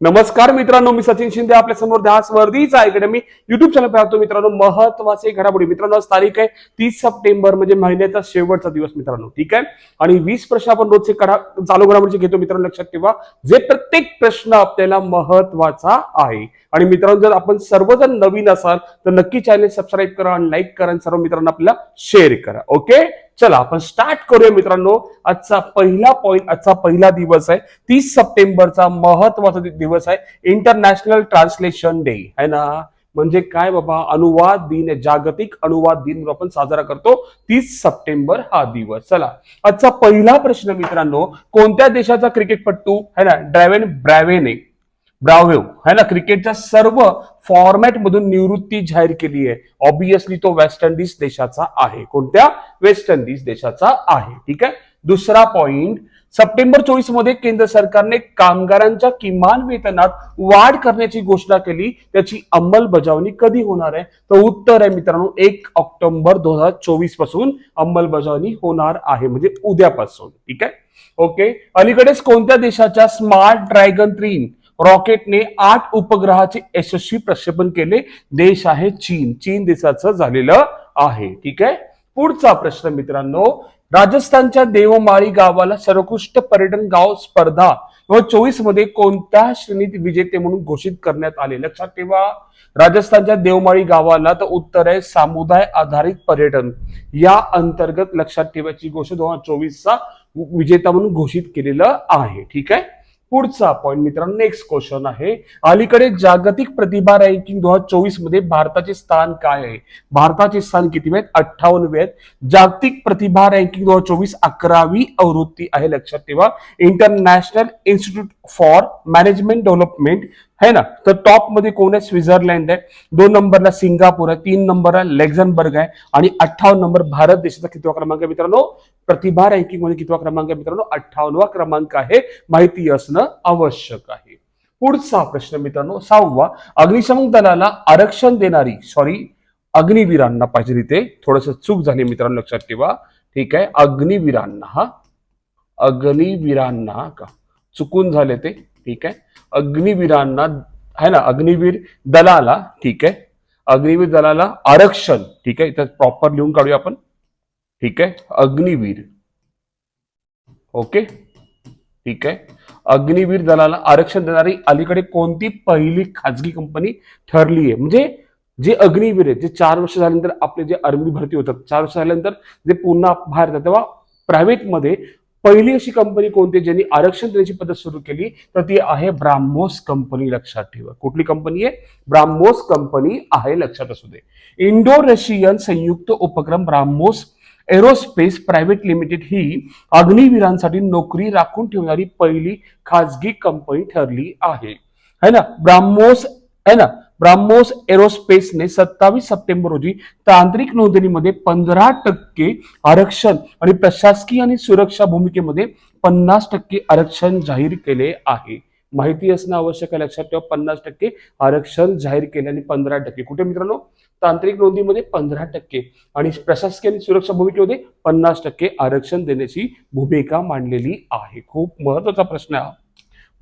नमस्कार मित्रांनो मी सचिन शिंदे आपल्यासमोर ध्यास वर्धीचा अकॅडमी युट्यूब चॅनल पाहतो मित्रांनो महत्त्वाचे घडामोडी. मित्रांनो आज तारीख आहे तीस सप्टेंबर म्हणजे महिन्याचा शेवटचा दिवस मित्रांनो ठीक आहे? आणि वीस प्रश्न आपण रोजचे करा चालू घडामोडीचे घेतो मित्रांनो लक्षात ठेवा. जे प्रत्येक प्रश्न आपल्याला महत्त्वाचा आहे. आणि मित्रांनो जर आपण सर्वजण नवीन असाल तर नक्की चॅनल सबस्क्राईब करा आणि लाईक करा आणि सर्व मित्रांना आपल्याला शेअर करा. ओके चला आपण स्टार्ट करूया मित्रांनो. आजचा पहिला पॉईंट आजचा पहिला दिवस आहे. तीस सप्टेंबरचा महत्त्वाचा दिवस आहे. इंटरनॅशनल ट्रान्सलेशन डे आहे ना? म्हणजे काय बाबा? अनुवाद दिन जागतिक अनुवाद दिन आपण साजरा करतो. तीस सप्टेंबर हा दिवस. चला आजचा पहिला प्रश्न मित्रांनो कोणत्या देशाचा क्रिकेटपट्टू है ना? ड्रॅव्हन ब्रॅवेने. ब्राव्हेव है ना क्रिकेटच्या सर्व फॉर्मॅटमधून निवृत्ती जाहीर केली आहे. ऑब्विसली तो वेस्ट इंडिज देशाचा आहे. कोणत्या? वेस्ट इंडिज देशाचा आहे. ठीक आहे? दुसरा पॉइंट सप्टेंबर चोवीसमध्ये केंद्र सरकारने कामगारांच्या किमान वेतनात वाढ करण्याची घोषणा केली. त्याची अंमलबजावणी कधी होणार आहे? तर उत्तर आहे मित्रांनो एक ऑक्टोबर दोन हजार चोवीसपासून अंमलबजावणी होणार आहे. म्हणजे उद्यापासून. ठीक आहे? ओके अलीकडेच कोणत्या देशाच्या स्मार्ट ड्रॅगन थ्री रॉकेटने आठ उपग्रहाचे यशस्वी प्रक्षेपण केले. देश आहे चीन. चीन देशाचं झालेलं आहे. ठीक आहे? पुढचा प्रश्न मित्रांनो राजस्थानच्या देवमाळी गावाला सर्वोत्कृष्ट पर्यटन गाव स्पर्धा. व चोवीसमध्ये कोणत्या श्रेणीत विजेते म्हणून घोषित करण्यात आले? लक्षात ठेवा. राजस्थानच्या देवमाळी गावाला तर उत्तर आहे समुदाय आधारित पर्यटन. या अंतर्गत लक्षात ठेवायची गोष्ट दोन हजार चोवीसचा विजेता म्हणून घोषित केलेलं आहे. ठीक आहे? पुढचा पॉइंट मित्रांनो नेक्स्ट क्वेश्चन आहे. अलीकडे जागतिक प्रतिभा रँकिंग दोन हजार चोवीसमध्ये भारताचे स्थान काय आहे? भारताचे स्थान किती आहेत? अठ्ठावन्नवे आहेत. जागतिक प्रतिभा रँकिंग दोन हजार चोवीस अकरावी आवृत्ती आहे लक्षात ठेवा. International Institute for Management Development है ना? तर टॉपमध्ये कोण आहे? स्वित्झर्लंड आहे. दोन नंबरला सिंगापूर आहे. तीन नंबरला लेक्झनबर्ग आहे. आणि अठ्ठावन्न नंबर भारत देशाचा कितवा क्रमांक आहे मित्रांनो? प्रतिभा रँकिंगमध्ये कितवा क्रमांक आहे मित्रांनो? अठ्ठावन्नवा क्रमांक आहे. माहिती असणं आवश्यक आहे. पुढचा प्रश्न मित्रांनो सहावा. अग्निशमन दलाला आरक्षण देणारी सॉरी अग्निवीरांना पाहिजे तिथे. थोडस चूक झाली मित्रांनो लक्षात ठेवा. ठीक आहे अग्निवीरांना हा. अग्निवीरांना का? चुकून झाले ते. ठीक आहे. अग्निवीरांना है ना अग्निवीर दलाला ठीक आहे. अग्निवीर दलाला आरक्षण ठीक आहे. इथं प्रॉपर लिहून काढूया आपण. ठीक आहे? अग्निवीर. ओके? ठीक आहे? अग्निवीर दलाला आरक्षण देणारी अलीकडे कोणती पहिली खाजगी कंपनी ठरली आहे? म्हणजे जे अग्निवीर आहेत जे चार वर्ष झाल्यानंतर आपले जे आर्मी भरती होतात चार वर्ष झाल्यानंतर जे पुन्हा बाहेर येतात तेव्हा प्रायव्हेटमध्ये पहिली अशी कंपनी कोणती ज्यांनी आरक्षण देण्याची पद्धत सुरू केली? तर ती आहे ब्राह्मोस कंपनी लक्षात ठेवा. कुठली कंपनी आहे? ब्राह्मोस कंपनी आहे लक्षात असू दे. इंडो रशियन संयुक्त उपक्रम ब्राह्मोस एरोस्पेस प्रायव्हेट लिमिटेड ही अग्निवीरांसाठी नोकरी राखून ठेवणारी पहिली खाजगी कंपनी ठरली आहे. है ना? ब्राह्मोस है ना? ब्राह्मोस एरोस्पेसने सत्तावीस सप्टेंबर रोजी तांत्रिक नोंदणीमध्ये पंधरा टक्के आरक्षण आणि प्रशासकीय आणि सुरक्षा भूमिकेमध्ये पन्नास टक्के आरक्षण जाहीर केले आहे. माहिती असणं आवश्यक आहे. लक्षात ठेवा पन्नास टक्के आरक्षण जाहीर केले आणि पंधरा टक्के. कुठे मित्रांनो? तांत्रिक नोंदीमध्ये पंधरा टक्के आणि प्रशासकीय आणि सुरक्षा भूमिकेमध्ये पन्नास टक्के आरक्षण देण्याची भूमिका मांडलेली आहे. खूप महत्त्वाचा प्रश्न आहे हा.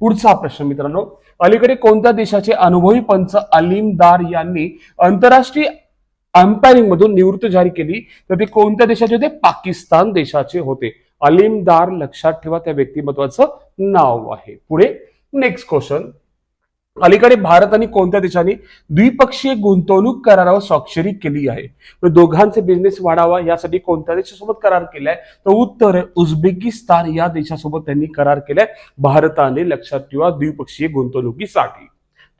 पुढचा प्रश्न मित्रांनो अलीकडे कोणत्या देशाचे अनुभवी पंच अलीमदार यांनी आंतरराष्ट्रीय अंपायरिंग मधून निवृत्त जाहीर केली? तर ते कोणत्या देशाचे होते? पाकिस्तान देशाचे होते. अलीमदार लक्षात ठेवा त्या व्यक्तिमत्वाचं नाव आहे. पुढे नेक्स्ट क्वेश्चन अलीकडे भारत आणि कोणत्या देशाने द्विपक्षीय गुंतवणूक करारावर स्वाक्षरी केली आहे? तर दोघांचे बिझनेस वाढावा यासाठी कोणत्या देशासोबत करार केलाय? तर उत्तर आहे उझबेकिस्तान या देशासोबत त्यांनी करार केलाय. भारताने लक्षात ठेवा द्विपक्षीय गुंतवणुकीसाठी.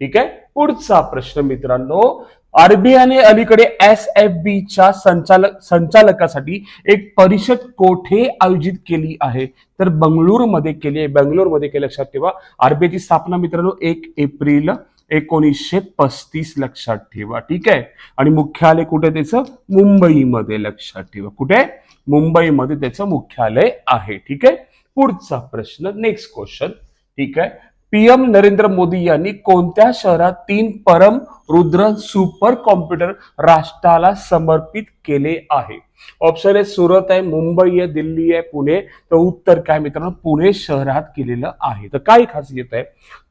ठीक आहे? पुढचा प्रश्न मित्रांनो आरबीआयने अलीकडे एस एफ बीच्या संचालक संचालकासाठी एक परिषद कोठे आयोजित केली आहे? तर बंगळुरूमध्ये केली आहे. बंगलोरमध्ये केली लक्षात ठेवा. आरबीआयची स्थापना मित्रांनो एक एप्रिल एकोणीसशे पस्तीस लक्षात ठेवा. ठीक आहे? आणि मुख्यालय कुठे त्याचं? मुंबईमध्ये लक्षात ठेवा. कुठे? मुंबईमध्ये त्याचं मुख्यालय आहे. ठीक आहे? पुढचा प्रश्न नेक्स्ट क्वेश्चन ठीक आहे? पीएम नरेंद्र मोदी यांनी कोणत्या शहरात तीन परम रुद्र सुपर कॉम्प्युटर राष्ट्राला समर्पित केले आहे? ऑप्शन आहे सुरत आहे मुंबई आहे दिल्ली आहे पुणे. तर उत्तर काय मित्रांनो? पुणे शहरात केलेलं आहे. तर काय खासियत आहे?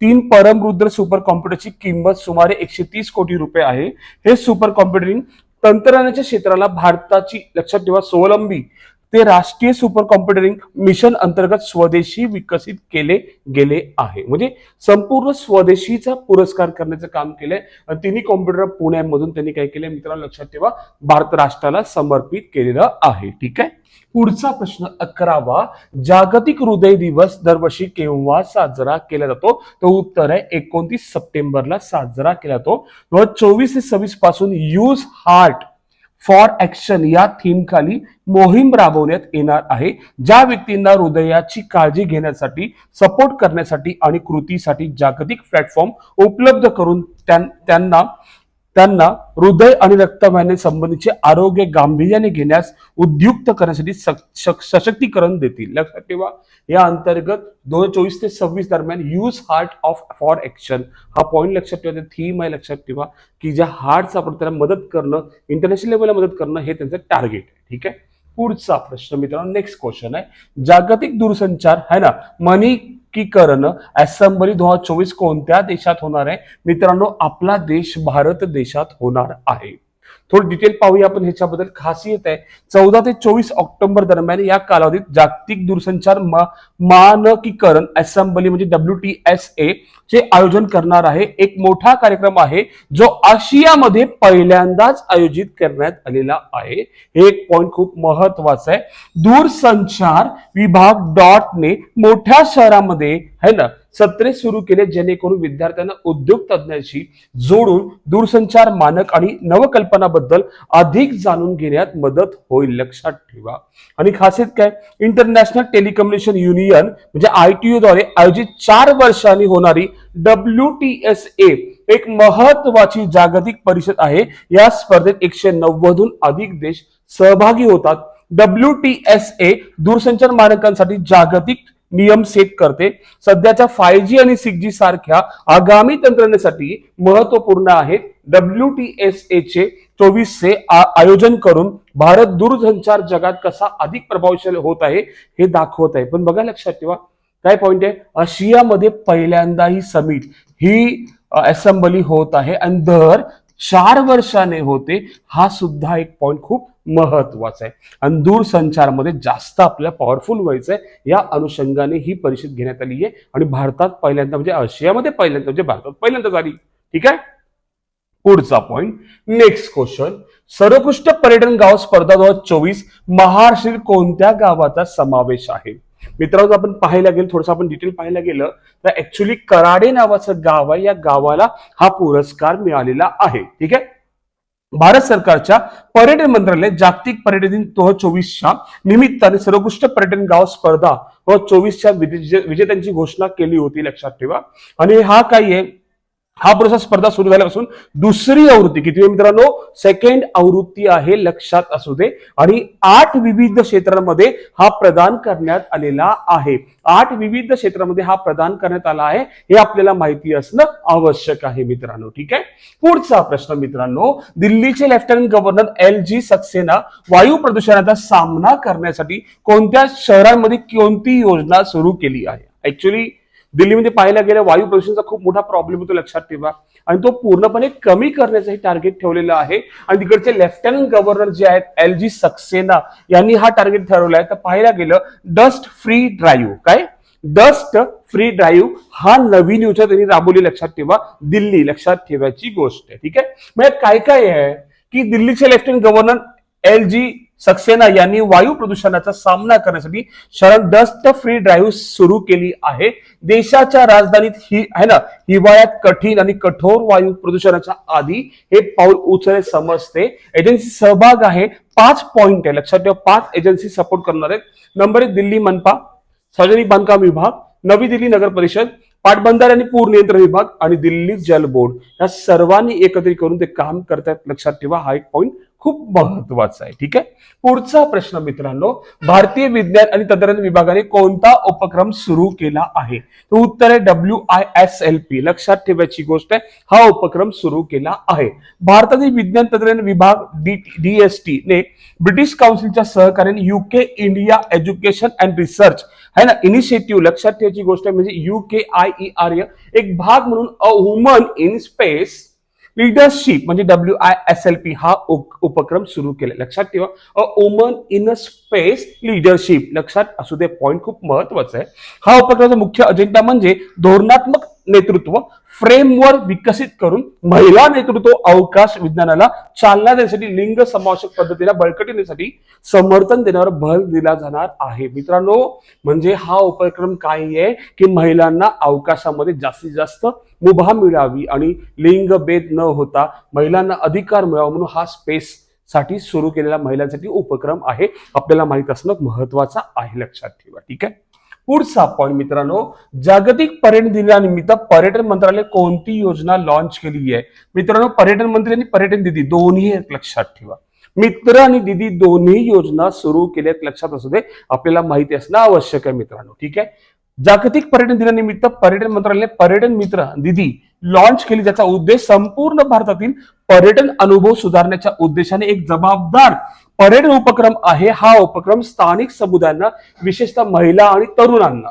तीन परम रुद्र सुपर कॉम्प्युटरची किंमत सुमारे एकशे तीस कोटी रुपये आहे. हे सुपर कॉम्प्युटरिंग तंत्रज्ञानाच्या क्षेत्राला भारताची लक्षात ठेवा स्वावलंबी ते राष्ट्रीय सुपर कॉम्प्युटरिंग मिशन अंतर्गत स्वदेशी विकसित केले गेले आहे. म्हणजे संपूर्ण स्वदेशीचा पुरस्कार करण्याचं काम केलंय. तिन्ही कॉम्प्युटर पुण्यामधून त्यांनी काय केलंय? मित्रांनो लक्षात ठेवा भारत राष्ट्राला समर्पित केलेलं आहे. ठीक आहे? पुढचा प्रश्न अकरावा जागतिक हृदय दिवस दरवर्षी केव्हा साजरा केला जातो? तर उत्तर आहे एकोणतीस सप्टेंबरला साजरा केला जातो. चोवीस ते सव्वीसपासून यूज हार्ट फॉर ऍक्शन या थीमखाली मोहीम राबवण्यात येणार आहे. ज्या व्यक्तींना हृदयाची काळजी घेण्यासाठी सपोर्ट करण्यासाठी आणि कृतीसाठी जागतिक प्लॅटफॉर्म उपलब्ध करून त्यां- त्यांना त्यांना हृदय आणि रक्तवाहिनी संबंधीचे आरोग्य गांभीर्याने घेण्यास उद्युक्त करण्यासाठी सशक्तीकरण देतील. लक्षात ठेवा या अंतर्गत दोन चोवीस ते सव्वीस दरम्यान use heart of for action हा पॉईंट लक्षात ठेवा थीम आहे लक्षात ठेवा की ज्या हार्टचा आपण त्याला मदत करणं इंटरनॅशनल लेवलला मदत करणं हे त्यांचं टार्गेट आहे. ठीक आहे? पुढचा प्रश्न मित्रांनो नेक्स्ट क्वेश्चन आहे. जागतिक दूरसंचार है ना? मनिकीकरण असेंबली दोन हजार चोवीस कोणत्या देशात होणार आहे? मित्रांनो आपला देश भारत देशात होणार आहे. थोडं डिटेल पाहूया आपण ह्याच्याबद्दल. खासियत आहे चौदा ते चोवीस ऑक्टोबर दरम्यान या कालावधीत जागतिक दूरसंचार मानकीकरण असेंबली म्हणजे डब्ल्यू टी एस ए चे आयोजन करणार आहे. एक मोठा कार्यक्रम आहे जो आशियामध्ये पहिल्यांदाच आयोजित करण्यात आलेला आहे. हे एक पॉइंट खूप महत्वाचं आहे. दूरसंचार विभाग डॉट ने मोठ्या शहरामध्ये है ना सत्रे सुरू केले जेणेकरून विद्यार्थ्यांना उद्योग तज्ञांशी जोडून दूरसंचार मानक आणि नवकल्पनाबद्दल अधिक जाणून घेण्यात मदत होईल. लक्षात ठेवा. आणि खासियत काय? इंटरनॅशनल टेलिकम्युनिकेशन युनियन म्हणजे आयटीयू द्वारे आयोजित चार वर्षांनी होणारी डब्ल्यू टी एस ए एक महत्वाची जागतिक परिषद आहे. या स्पर्धेत एकशे नव्वदहून अधिक देश सहभागी होतात. डब्ल्यू टी एस ए दूरसंचार मानकांसाठी जागतिक नियम सेट करते. सध्याच्या फाय जी आणि सिक्स जी सारख्या आगामी तंत्रज्ञानासाठी महत्त्वपूर्ण आहेत डब्ल्यू टी एस एचे चे चोवीसचे आयोजन करून भारत दूरसंचार जगात कसा अधिक प्रभावशाली होत आहे हे दाखवत आहे. पण बघा लक्षात ठेवा काय पॉइंट आहे? आशियामध्ये पहिल्यांदा ही समिट ही असेंबली होत आहे. आणि दर चार वर्षाने होते हा सुद्धा एक पॉईंट खूप महत्त्वाचा आहे. आणि दूरसंचारमध्ये जास्त आपल्याला पॉवरफुल व्हायचं आहे या अनुषंगाने ही परिषद घेण्यात आली आहे. आणि भारतात पहिल्यांदा म्हणजे आशियामध्ये पहिल्यांदा म्हणजे भारतात पहिल्यांदा झाली. ठीक आहे? पुढचा पॉईंट नेक्स्ट क्वेश्चन सर्वोत्कृष्ट पर्यटन गाव स्पर्धा दोन हजार चोवीस महाराष्ट्रातील कोणत्या गावाचा समावेश आहे? मित्रांनो आपण पाहायला गेलं थोडंसं आपण डिटेल पाहायला गेलं तर ऍक्च्युली कराडे नावाचं गाव आहे. या गावाला हा पुरस्कार मिळालेला आहे. ठीक आहे? भारत सरकारच्या पर्यटन मंत्रालय जागतिक पर्यटन दिन दोन हजार चोवीसच्या निमित्ताने सर्वोत्कृष्ट पर्यटन गाव स्पर्धा दोन हजार चोवीसच्या विजे- विजेत्यांची घोषणा केली होती लक्षात ठेवा. आणि हा काही आहे हा पुरस्कार स्पर्धा सुरू झाल्यापासून दुसरी आवृत्ती किती मित्रांनो? सेकंड आवृत्ती आहे लक्षात असू दे. आणि आठ विविध क्षेत्रांमध्ये हा प्रदान करण्यात आलेला आहे. आठ विविध क्षेत्रामध्ये हा प्रदान करण्यात आला आहे हे आपल्याला माहिती असणं आवश्यक आहे मित्रांनो ठीक आहे? पुढचा प्रश्न मित्रांनो दिल्लीचे lieutenant governor L G Saxena वायू प्रदूषणाचा सामना करण्यासाठी कोणत्या शहरांमध्ये कोणती योजना सुरू केली आहे? ऍक्च्युली दिल्लीमध्ये पाहायला गेलं वायू प्रदूषणाचा खूप मोठा प्रॉब्लेम होतो लक्षात ठेवा. आणि तो पूर्णपणे कमी करण्याचं टार्गेट ठेवलेलं आहे. आणि तिकडचे लेफ्टनंट गव्हर्नर जे आहेत एल जी सक्सेना यांनी हा टार्गेट ठरवला आहे. तर पाहायला गेलं डस्ट फ्री ड्राईव्ह काय? डस्ट फ्री ड्राईव्ह हा नवीन योजना त्यांनी राबवली लक्षात ठेवा. दिल्ली लक्षात ठेवायची गोष्ट आहे ठीक आहे? म्हणजे काय काय आहे? की दिल्लीचे lieutenant governor L G Saxena यांनी वायू प्रदूषणाचा सामना करण्यासाठी शरण डस्ट फ्री ड्राईव्ह सुरू केली आहे. देशाच्या राजधानीत ही आहे ना हिवाळ्यात कठीण आणि कठोर वायू प्रदूषणाच्या आधी हे पाऊल उचलले समजते. एजन्सी सहभाग आहे पाच पॉइंट आहे. लक्षात ठेवा पाच एजन्सी सपोर्ट करणार आहेत. नंबर एक दिल्ली मनपा सार्वजनिक बांधकाम विभाग नवी दिल्ली नगर परिषद पाटबंधारे आणि पूर नियंत्रण विभाग आणि दिल्ली जल बोर्ड. या सर्वांनी एकत्रित करून ते काम करतात लक्षात ठेवा हा एक पॉईंट खूप महत्वाचं आहे ठीक आहे? पुढचा प्रश्न मित्रांनो भारतीय विज्ञान आणि तंत्रज्ञान विभागाने कोणता उपक्रम सुरू केला आहे? तर उत्तर आहे W I S L P लक्षात ठेवायची गोष्ट आहे हा उपक्रम सुरू केला आहे. भारतातील विज्ञान तंत्रज्ञान विभाग डी डीएसटी ने ब्रिटिश काउन्सिलच्या सहकार्याने UK India education and research है ना इनिशिएटिव्ह लक्षात ठेवायची गोष्ट आहे म्हणजे युके आय ई आर एक भाग म्हणून a woman in space leadership म्हणजे W I S L P हा उप- उपक्रम सुरू केला लक्षात ठेवा a woman in a space leadership लक्षात असू दे पॉईंट खूप महत्त्वाचा आहे. हा उपक्रमाचा मुख्य अजेंडा म्हणजे धोरणात्मक नेतृत्व फ्रेमवर्क विकसित करून महिला नेतृत्व अवकाश विज्ञानाला चालना देण्यासाठी लिंग समावेशक पद्धतीला बळकटी देण्यासाठी समर्थन देण्यावर भर दिला जाणार आहे. मित्रांनो म्हणजे हा उपक्रम काय आहे? की महिलांना अवकाशामध्ये जास्तीत जास्त मुभा मिळावी आणि लिंग भेद न होता महिलांना अधिकार मिळावा म्हणून हा स्पेस साठी सुरू केलेला महिलांसाठी उपक्रम आहे. आपल्याला माहीत असणं महत्वाचं आहे लक्षात ठेवा. ठीक आहे? पुढचा पॉईंट मित्रांनो जागतिक पर्यटन दिनानिमित्त पर्यटन मंत्रालय कोणती योजना लॉन्च केली आहे? मित्रांनो पर्यटन मंत्री आणि पर्यटन दिदी दोन्ही लक्षात ठेवा. मित्र आणि दिदी दोन्ही योजना सुरू केल्यात लक्षात असू दे आपल्याला माहिती असणं आवश्यक आहे मित्रांनो ठीक आहे? जागतिक पर्यटन दिनानिमित्त पर्यटन मंत्रालयाने पर्यटन मित्र दिदी लॉन्च केली ज्याचा उद्देश संपूर्ण भारतातील पर्यटन अनुभव सुधारण्याच्या उद्देशाने एक जबाबदार पर्यटन उपक्रम आहे हा उपक्रम स्थानिक समुदायांना विशेषतः महिला आणि तरुणांना.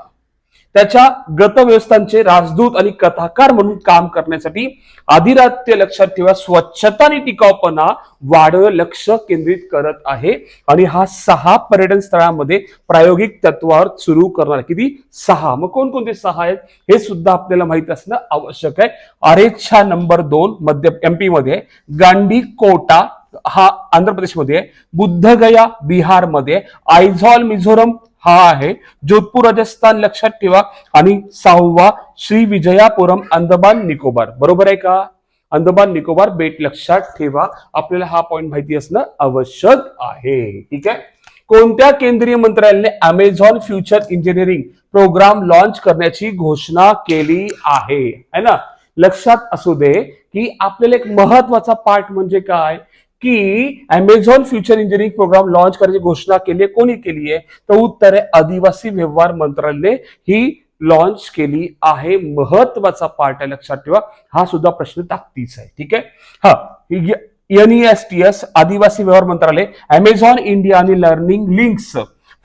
त्याच्या गतव्यवस्थांचे राजदूत आणि कथाकार म्हणून काम करण्यासाठी आधिरात्य लक्षात ठेवा स्वच्छता आणि टिकाऊपणा वाढ लक्ष केंद्रित करत आहे आणि हा सहा पर्यटन स्थळांमध्ये प्रायोगिक तत्वावर सुरू करणार किती? सहा. मग कोणकोणते सहा आहेत? हे सुद्धा आपल्याला माहीत असणं आवश्यक आहे. आरेच्छा नंबर दोन मध्य एमपी मध्ये गांधी गांडी कोटा हा आंध्र प्रदेशमध्ये आहे. बुद्धगया बिहारमध्ये आयझॉल मिझोरम हा आहे. जोधपूर राजस्थान लक्षात ठेवा. आणि सहावा श्री विजयापुरम अंदमान निकोबार. बरोबर आहे का? अंदमान निकोबार बेट लक्षात ठेवा. आपल्याला हा पॉइंट माहिती असणं आवश्यक आहे. ठीक आहे? कोणत्या केंद्रीय मंत्रालयाने Amazon future engineering programme launch करण्याची घोषणा केली आहे? है ना? लक्षात असू दे की आपल्याला एक महत्त्वाचा पार्ट म्हणजे काय? की Amazon future engineering programme launch करायची घोषणा केली आहे. कोणी केली आहे? तर उत्तर आहे आदिवासी व्यवहार मंत्रालयाने ही लॉन्च केली आहे. महत्त्वाचा पार्ट आहे लक्षात ठेवा. हा सुद्धा प्रश्न ताकतीच आहे. ठीक आहे? हा एनईएसटीएस आदिवासी व्यवहार मंत्रालय अमेझॉन इंडिया आणि लर्निंग लिंक्स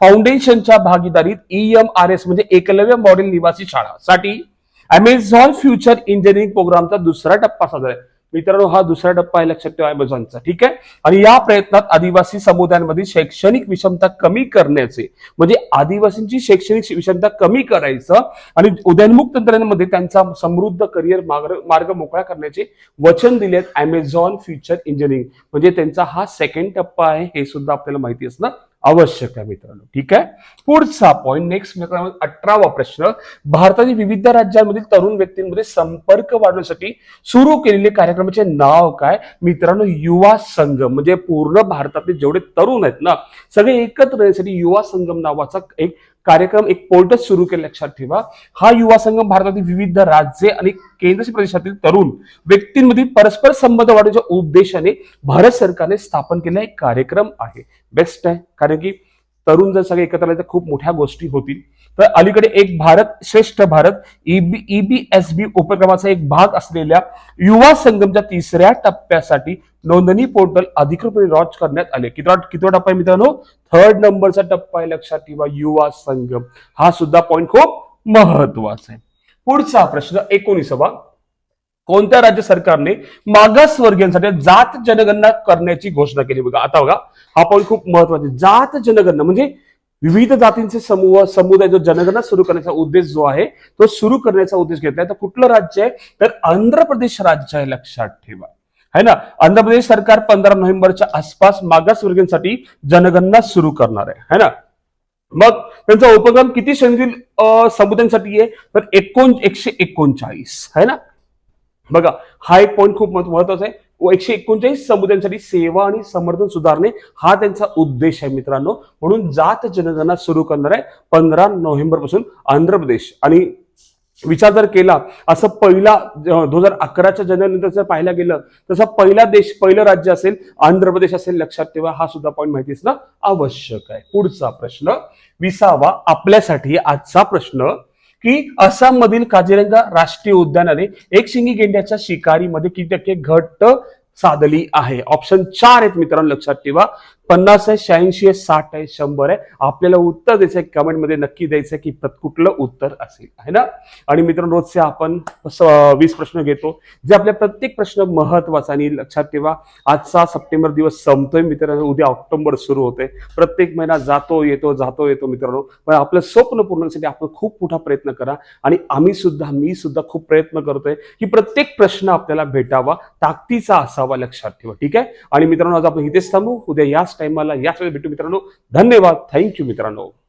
फाउंडेशनच्या भागीदारीत ईएमआरएस म्हणजे एकलव्य मॉडेल निवासी शाळा साठी अमेझॉन फ्युचर इंजिनिअरिंग प्रोग्रामचा दुसरा टप्पा साजरा आहे. मित्रांनो हा दुसरा टप्पा आहे लक्षात ठेवा अमेझॉनचा. ठीक आहे? आणि या प्रयत्नात आदिवासी समुदायांमध्ये शैक्षणिक विषमता कमी करण्याचे म्हणजे आदिवासींची शैक्षणिक विषमता कमी करायचं आणि उदयनमुख तंत्रज्ञानामध्ये त्यांचा समृद्ध करिअर मार्ग मार्ग मोकळा करण्याचे वचन दिलेत अमेझॉन फ्युचर इंजिनिअरिंग. म्हणजे त्यांचा हा सेकंड टप्पा आहे हे सुद्धा आपल्याला माहिती असणं आवश्यक आहे मित्रांनो. ठीक आहे? पुढचा पॉईंट नेक्स्ट मित्रांनो अठरावा प्रश्न. भारतातील विविध राज्यांमधील तरुण व्यक्तींमध्ये संपर्क वाढवण्यासाठी सुरू केलेले कार्यक्रमाचे नाव काय? मित्रांनो युवा संगम. म्हणजे पूर्ण भारतातले जेवढे तरुण आहेत ना सगळे एकत्र येण्यासाठी युवा संगम नावाचा एक कार्यक्रम एक पोर्टल सुरू केले लक्षात ठेवा. हा युवा संगम भारतातील विविध राज्ये आणि केंद्रशासित प्रदेशातील तरुण व्यक्तींमधील परस्पर संबंध वाढवण्याच्या उद्देशाने भारत सरकारने स्थापन केलेला एक कार्यक्रम आहे. बेस्ट आहे. कारण की तरुण जर सगळे एकत्र आले तर खूप मोठ्या गोष्टी होतील. तर अलीकडे एक भारत श्रेष्ठ भारत ईबी ईबीएसबी उपक्रमाचा एक भाग असलेल्या युवा संगमच्या तिसऱ्या टप्प्यासाठी नोंदणी पोर्टल अधिकृतपणे लॉन्च करण्यात आले. कितवा कितवा टप्पा आहे मित्रांनो? थर्ड नंबरचा टप्पा आहे लक्षात ठेवा युवा संगम हा सुद्धा पॉईंट खूप महत्त्वाचा आहे. पुढचा प्रश्न एकोणीसावा. कोणत्या राज्य सरकारने मागासवर्गीयांसाठी जात जनगणना करण्याची घोषणा केली? बघा आता बघा हा पॉईंट खूप महत्त्वाचा आहे. जात जनगणना म्हणजे विविध जातींचे समूह समुदाय जो जनगणना सुरू करण्याचा उद्देश जो आहे तो सुरू करण्याचा उद्देश घेतलाय. तर कुठलं राज्य आहे? तर आंध्र प्रदेश राज्य आहे लक्षात ठेवा. है ना? आंध्र प्रदेश सरकार पंधरा नोव्हेंबरच्या आसपास मागासवर्गीयांसाठी जनगणना सुरू करणार आहे. है ना? मग त्यांचा उपक्रम किती श्रेणीतील समुदायांसाठी आहे? तर एकोण एकशे एकोणचाळीस. है ना? बघा हा एक पॉईंट खूप महत्त्वाचा आहे. व एकशे एकोणचाळीस समुदायांसाठी सेवा आणि समर्थन सुधारणे हा त्यांचा उद्देश आहे मित्रांनो. म्हणून जात जनगणना सुरू करणार आहे पंधरा नोव्हेंबरपासून आंध्र प्रदेश आणि विचार जर केला असं पहिला दोन हजार अकराच्या जनगणनेनंतर जर पाहायला गेलं तसं पहिला देश पहिलं राज्य असेल आंध्र प्रदेश असेल लक्षात ठेवा हा सुद्धा पॉईंट माहिती असणं आवश्यक आहे. पुढचा प्रश्न विसावा आपल्यासाठी आजचा प्रश्न की आसाम मधील राष्ट्रीय उद्यानाने एक शिंगी गेंड्याच्या शिकारीमध्ये किती टक्के घट साधली आहे? ऑप्शन चार आहेत मित्रांनो लक्षात ठेवा. पन्नास आहे शहाऐंशी आहे साठ आहे शंभर आहे. आपल्याला उत्तर द्यायचं आहे कमेंटमध्ये नक्की द्यायचं आहे की प्रत- कुठलं उत्तर असेल. आहे ना? आणि मित्रांनो रोजचे आपण वीस प्रश्न घेतो. जे आपल्या प्रत्येक प्रश्न महत्त्वाचा आणि लक्षात ठेवा आजचा सप्टेंबर दिवस संपतोय मित्रांनो. उद्या ऑक्टोबर सुरू होते प्रत्येक महिना जातो येतो जातो येतो मित्रांनो. पण आपलं स्वप्न पूर्ण आपण खूप मोठा प्रयत्न करा. आणि आम्ही सुद्धा मी सुद्धा खूप प्रयत्न करतोय की प्रत्येक प्रश्न आपल्याला भेटावा ताकदीचा असावा लक्षात ठेवा. ठीक आहे? आणि मित्रांनो आज आपण इथेच थांबू. उद्या याच टायमाला याच वेळेस भेटू मित्रांनो. धन्यवाद. थँक्यू मित्रांनो.